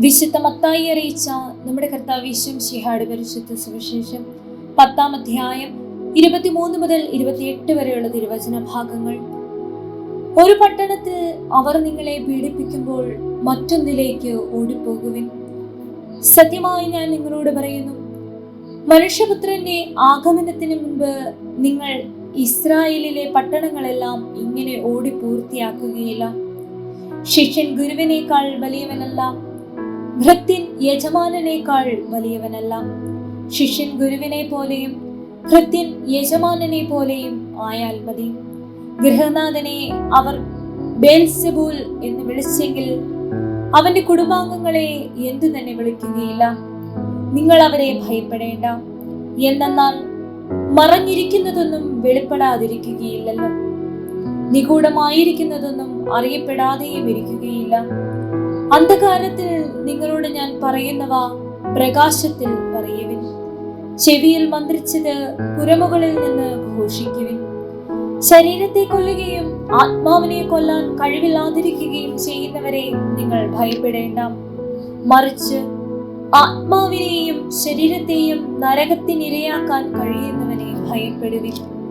വിശുദ്ധ മത്തായി അറിയിച്ച നമ്മുടെ കർത്താവ് വിശ്വം ശിഹാട് പരിശുദ്ധ സുവിശേഷം പത്താം അധ്യായം ഇരുപത്തിമൂന്ന് മുതൽ ഇരുപത്തിയെട്ട് വരെയുള്ള തിരുവചന ഭാഗങ്ങൾ. ഒരു പട്ടണത്തിൽ അവർ നിങ്ങളെ പീഡിപ്പിക്കുമ്പോൾ മറ്റൊന്നിലേക്ക് ഓടിപ്പോകുവിൻ. സത്യമായി ഞാൻ നിങ്ങളോട് പറയുന്നു മനുഷ്യപുത്രന്റെ ആഗമനത്തിന് മുൻപ് നിങ്ങൾ ഇസ്രായേലിലെ പട്ടണങ്ങളെല്ലാം ഇങ്ങനെ ഓടി പൂർത്തിയാക്കുകയില്ല ശിഷ്യൻ ഗുരുവിനേക്കാൾ വലിയവനല്ല ഭൃത്യൻ യജമാനനേക്കാൾ വലിയവനല്ല. ശിഷ്യൻ ഗുരുവിനെ പോലെയും ഭൃത്യൻ യജമാനനെ പോലെയും ആയാൽ മതി. ഗൃഹനാഥനെ അവർ ബേൽസബൂൽ എന്ന് വിളിച്ചെങ്കിൽ അവന്റെ കുടുംബാംഗങ്ങളെ എന്തു തന്നെ വിളിക്കുകയില്ല. നിങ്ങൾ അവരെ ഭയപ്പെടേണ്ട. എന്നാൽ മറഞ്ഞിരിക്കുന്നതൊന്നും വെളിപ്പെടാതിരിക്കുകയില്ലല്ലോ. നിഗൂഢമായിരിക്കുന്നതൊന്നും അറിയപ്പെടാതെയും ഇരിക്കുകയില്ല. അന്ധകാരത്തിൽ നിങ്ങളോട് ഞാൻ പറയുന്നവ പ്രകാശത്തിൽ പറയുവിൻ. ചെവിയിൽ മന്ത്രിച്ചത് പുരമുകളിൽ നിന്ന് ഘോഷിക്കുവിൻ. ശരീരത്തെ കൊല്ലുകയും ആത്മാവിനെ കൊല്ലാൻ കഴിവില്ലാതിരിക്കുകയും ചെയ്യുന്നവരെ നിങ്ങൾ ഭയപ്പെടേണ്ട. മറിച്ച് ആത്മാവിനെയും ശരീരത്തെയും നരകത്തിനിരയാക്കാൻ കഴിയുന്നവനെ ഭയപ്പെടുവിൻ.